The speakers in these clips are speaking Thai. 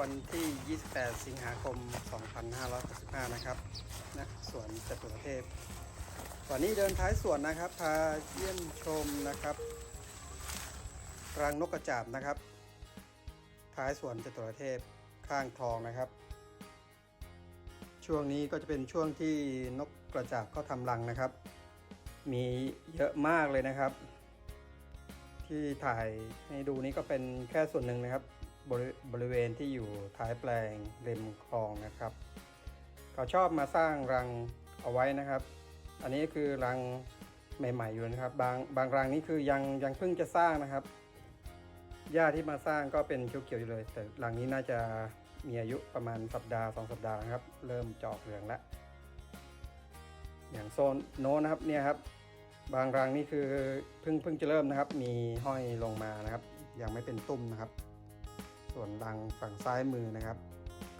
วันที่ 28 สิงหาคม 2565 นะครับนะสวนจตุรเทพวันนี้เดินท้ายสวนนะครับ พาเยี่ยมชมนะครับรังนกกระจาบนะครับ ท้ายสวนจตุรเทพข้างคลองนะครับ ช่วงนี้ก็จะเป็นช่วงที่นกกระจาบเขาทำรังนะครับ มีเยอะมากเลยนะครับ ที่ถ่ายให้ดูนี้ก็เป็นแค่ส่วนหนึ่งนะครับ บริบริเวณที่อยู่ท้ายแปลงริมคลองนะครับ เขาชอบมาสร้างรังเอาไว้นะครับ อันนี้คือรังใหม่ๆอยู่นะครับ บางบางรังนี้คือยังยังเพิ่งจะสร้างนะครับหญ้าที่มาสร้างก็เป็นเขียวๆอยู่เลย แต่รังนี้น่าจะมีอายุประมาณสัปดาห์สองสัปดาห์นะครับ เริ่มจะอกเหลืองแล้วอย่างโซนโน้นนะครับเนี่ยครับ บางรังนี่คือเพิ่งเพิ่งจะเริ่มนะครับ มีห้อยลงมานะครับ ยังไม่เป็นตุ้มนะครับ ส่วนรังฝั่งซ้ายมือนะครับ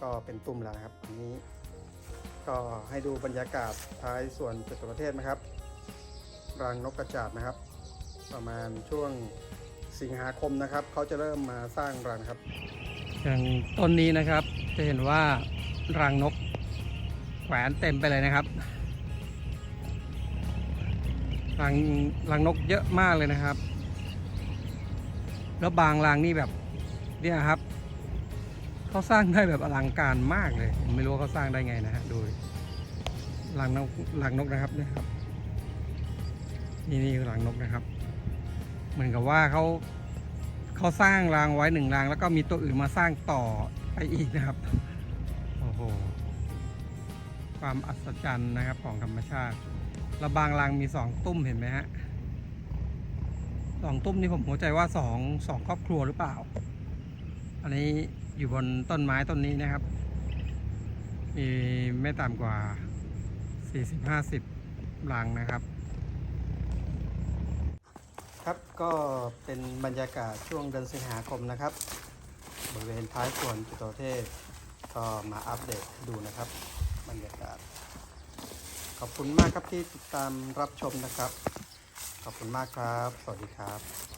ก็เป็นตุ้มแล้วครับอันนี้ ก็ให้ดูบรรยากาศท้ายส่วนจตุรเทศนะครับ รังนกกระจาบนะครับ ประมาณช่วงสิงหาคมนะครับเขาจะเริ่มมาสร้างรังครับ อย่างต้นนี้นะครับจะเห็นว่ารังนกแขวนเต็มไปเลยนะครับรังรังนกเยอะมากเลยนะครับ แล้วบางรังนี่แบบ เนี่ยครับเขาสร้างได้แบบอลังการมากเลยผมไม่รู้ว่าเขาสร้างได้ไงนะฮะดูรังนกรังนกนะครับเนี่ยครับนี่นี่คือรังนกนะครับ เหมือนกับว่าเขาเขาสร้างรังไว้หนึ่งรังแล้วก็มีตัวอื่นมาสร้างต่อไปอีกนะครับโอ้โหความอัศจรรย์นะครับของธรรมชาติแล้วบางรังมีสองตุ้มเห็นไหมฮะสองตุ้มนี่ผมหัวใจว่าสองสองครอบครัวหรือเปล่า อันนี้อยู่บนต้นไม้ต้นนี้นะครับ มีไม่ต่ำกว่า 40-50รังนะครับ ครับก็เป็นบรรยากาศช่วงเดือนสิงหาคมนะครับ บริเวณท้ายสวนจุโตเทศก็มาอัปเดตดูนะครับ บรรยากาศ ขอบคุณมากครับที่ติดตามรับชมนะครับ ขอบคุณมากครับ สวัสดีครับ